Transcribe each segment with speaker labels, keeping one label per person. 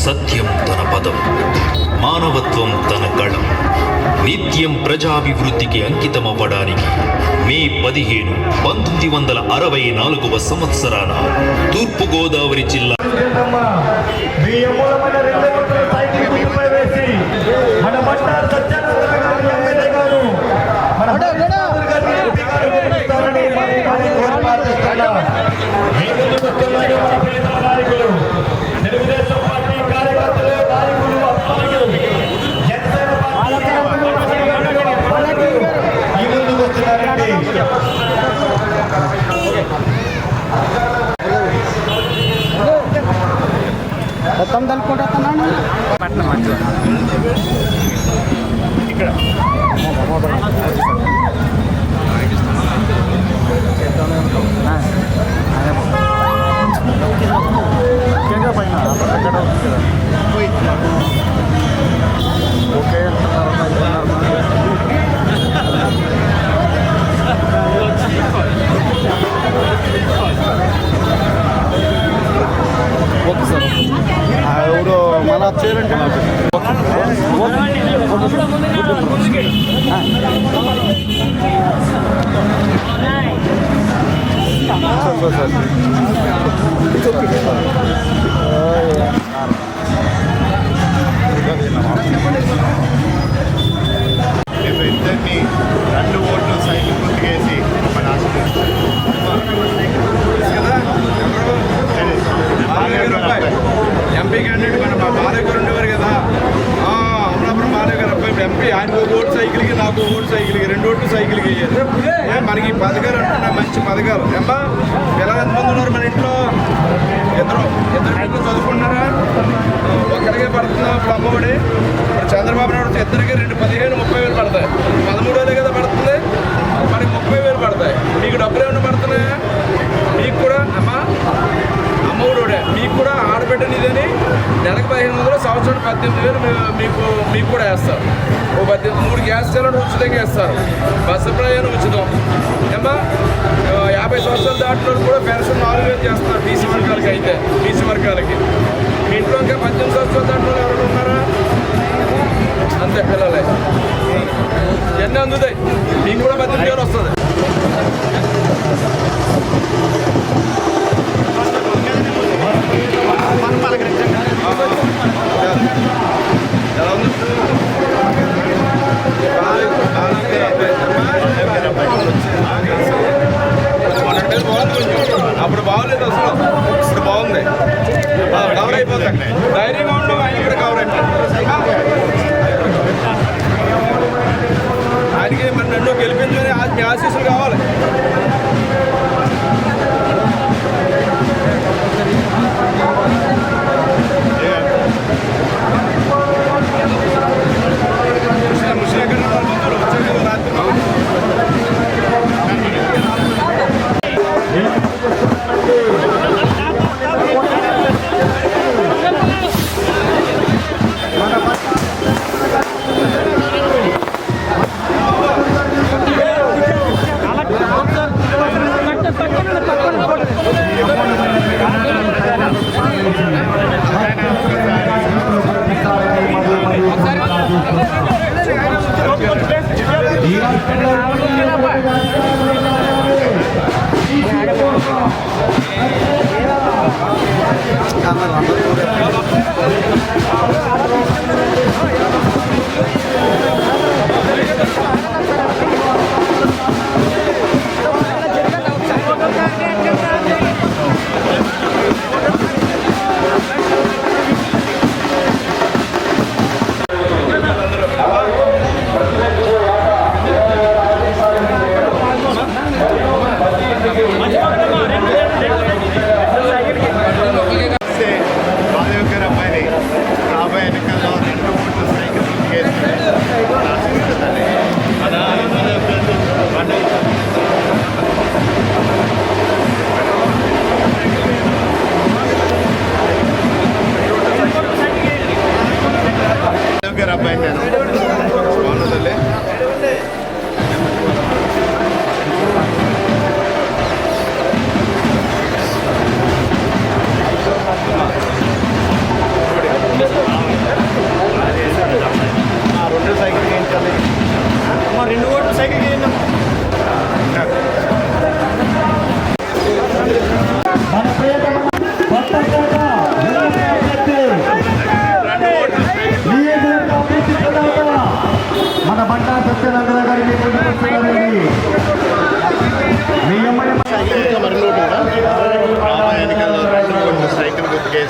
Speaker 1: సత్యం తన పదం. మానవత్వం తన కళం. నిత్యం ప్రజాభివృద్ధికి అంకితమవ్వడానికి మే పదిహేను పంతొమ్మిది వందల అరవై నాలుగవ సంవత్సరాన తూర్పుగోదావరి జిల్లా
Speaker 2: మొత్తం తలుపుకుంటున్నాను ఇక్కడ
Speaker 3: చేయాలంటే చెప్పి ఆయన ఓటు సైకిల్కి నాకు ఓటు సైకిల్కి రెండు ఓట్లు సైకిల్కి వేయాలి మనకి పథకాలు అంటున్నా మంచి పథకాలు. ఏమ్మా పిల్లలు ఎంతమంది ఉన్నారు మన ఇంట్లో? ఇద్దరు ఇద్దరు ఇంట్లో చదువుకుంటున్నారా? ఆ, ఒక్కరికే పడుతుందా ఇప్పుడు అమ్మఒడి ఇప్పుడు చంద్రబాబు నాయుడు ఇద్దరికి రెండు పదిహేను ముప్పై వేలు పడతాయి. పదమూడు వేలే కదా ఉచితంగా వేస్తారు బస్సు ప్రయాణం ఉచితం. ఏమా యాభై సంవత్సరాలు దాటిలో కూడా పెన్షన్ నాలుగు వేలు చేస్తున్నారు బీసీ వర్గాలకి అయితే బీసీ వర్గాలకి. మీ ఇంట్లో ఇంకా పద్దెనిమిది సంవత్సరాలు దాటిలో ఎవరైనా ఉన్నారా? అంతే పిల్లలే. ఎన్ని అందుతాయి? మీకు కూడా పద్దెనిమిది వేలు వస్తుంది. ఆశీస్సులు కావాలి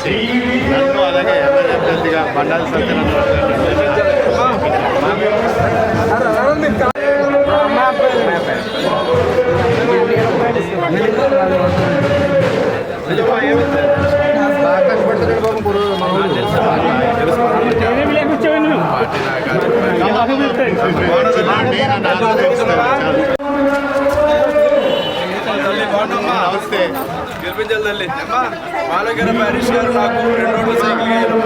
Speaker 4: చేసి నన్ను అలాగే ఎమ్మెల్యే అభ్యర్థిగా బండారు
Speaker 3: సత్యనారాయణ
Speaker 4: నమస్తే.
Speaker 3: గెలిపించాలి తల్లి అమ్మా మాలగారు హరీష్ గారు నాకు రెండు రోడ్లు సైకిల్ వేయరు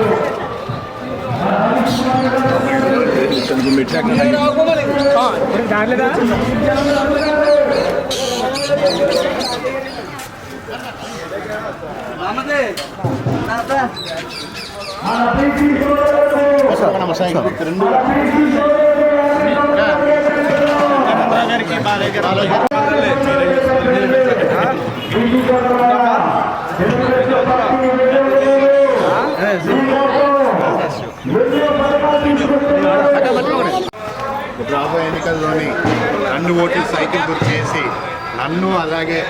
Speaker 4: రాబోయే ఎన్నికల్లోని నన్ను ఓట్లు సైకిల్ గుర్తు చేసి నన్ను అలాగే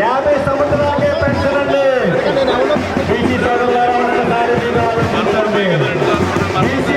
Speaker 5: యాభై సంవత్సరాలకే పెన్షన్ అండి బీసీ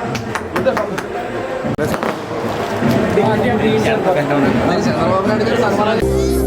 Speaker 2: ചന്ദ്രബാബു
Speaker 4: നായിഡു
Speaker 5: സന്മാനം